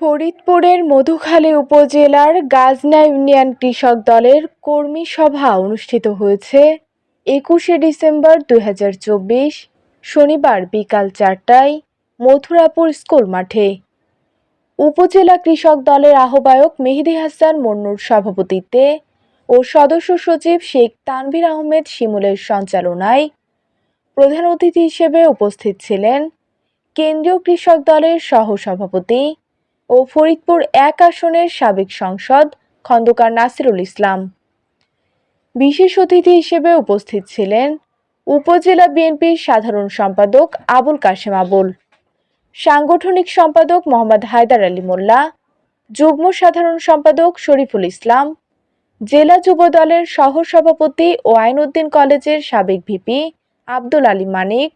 ফরিদপুরের মধুখালী উপজেলার গাজনা ইউনিয়ন কৃষক দলের কর্মী সভা অনুষ্ঠিত হয়েছে একুশে ডিসেম্বর দু হাজার চব্বিশ, শনিবার বিকাল চারটায় মথুরাপুর স্কুল মাঠে। উপজেলা কৃষক দলের আহ্বায়ক মেহেদি হাসান মন্নুর সভাপতিত্বে ও সদস্য সচিব শেখ তানভীর আহমেদ শিমুলের সঞ্চালনায় প্রধান অতিথি হিসেবে উপস্থিত ছিলেন কেন্দ্রীয় কৃষক দলের সহসভাপতি ও ফরিদপুর এক আসনের সাবেক সংসদ খন্দকার নাসিরুল ইসলাম। বিশেষ অতিথি হিসেবে উপস্থিত ছিলেন উপজেলা বিএনপির সাধারণ সম্পাদক আবুল কাশেম আবুল, সাংগঠনিক সম্পাদক মোহাম্মদ হায়দার আলী মোল্লা, যুগ্ম সাধারণ সম্পাদক শরীফুল ইসলাম, জেলা যুব দলের সহসভাপতি ও আইনউদ্দিন কলেজের সাবেক ভিপি আব্দুল আলী মানিক,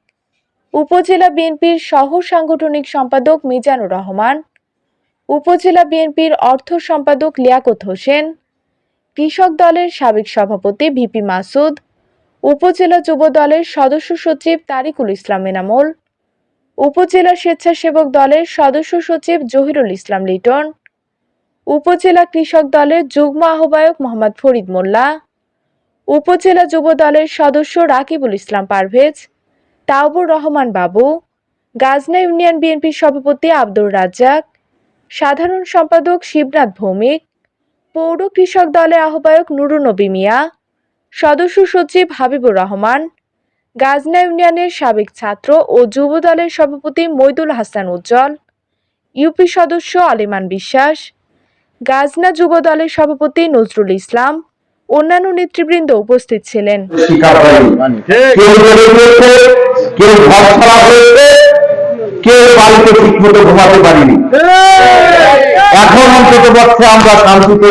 উপজেলা বিএনপির সহ সাংগঠনিক সম্পাদক মিজানুর রহমান উপজেলা বিএনপির অর্থ সম্পাদক লিয়াকত হোসেন, কৃষক দলের সাবেক সভাপতি ভিপি মাসুদ, উপজেলা যুব দলের সদস্য সচিব তারিকুল ইসলাম এনামুল, উপজেলা স্বেচ্ছাসেবক দলের সদস্য সচিব জহিরুল ইসলাম লিটন, উপজেলা কৃষক দলের যুগ্ম আহ্বায়ক মোহাম্মদ ফরিদ মোল্লা, উপজেলা যুব দলের সদস্য রাকিবুল ইসলাম পারভেজ, তাওবুর রহমান বাবু, গাজনা ইউনিয়ন বিএনপির সভাপতি আব্দুর রাজ্জাক সাধারণ সম্পাদক শিবনাথ ভৌমিক, পৌর কৃষক দলের আহ্বায়ক নুরুনবী মিয়া, সদস্য সচিব হাবিবুর রহমান, গাজনা ইউনিয়নের সাবেক ছাত্র ও যুব দলের সভাপতি মইদুল হাসান উজ্জ্বল, ইউপি সদস্য আলিমান বিশ্বাস, গাজনা যুব দলের সভাপতি নজরুল ইসলাম, অন্যান্য নেতৃবৃন্দ উপস্থিত ছিলেন। কেউ বাড়িতে ঘুমাতে পারিনি। এখন অন্তত পক্ষে আমরা শান্তিতে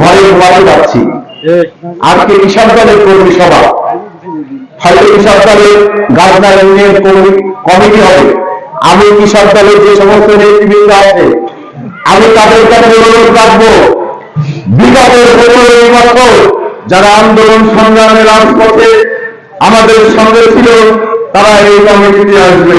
ঘরে ঘুমাতে পারছি। আজকে দলের কর্মী সভা। হয়তো কৃষক দলের ইউনিয়ন কর্মী কমিটি হবে। আমি দলের যে সমস্ত নেতৃবৃন্দ আছে, আমি তাদের কাছে অনুরোধ রাখব বিগতের পনেরোই যারা আন্দোলন সংগ্রামের রাজপথে আমাদের সঙ্গে ছিল, তারা এই কমিটিতে আসবে।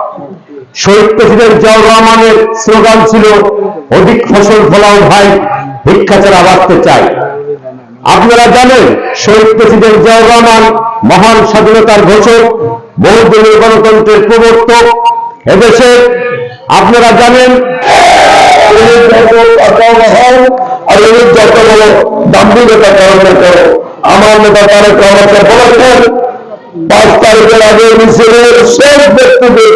শহীদ প্রেসিডেন্ট জিয়াউর রহমানের স্লোগান ছিল, অধিক ফসল ফলাও ভাই ভিক্ষা ছাড়া বাঁচতে চাই। আপনারা জানেন, শহীদ প্রেসিডেন্ট জিয়াউর রহমান মহান স্বাধীনতার ঘোষক বহুদলীয় গণতন্ত্রের প্রবর্তক। এদেশে আপনারা জানেন, আমার নেতা তারেক রহমানকে বলেছেন পাঁচ তারিখের আগে মিছিলের সব ব্যক্তিদের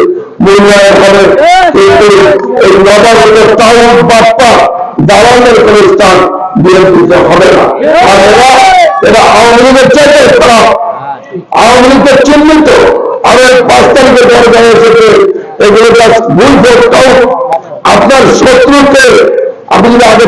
কোন স্থান হবে না। আর আওয়ামী লীগের চাইতে খারাপ। আওয়ামী লীগের চিহ্নিত। এই পাঁচ তারিখে এগুলো আপনার শত্রুকে আপনি যদি আগে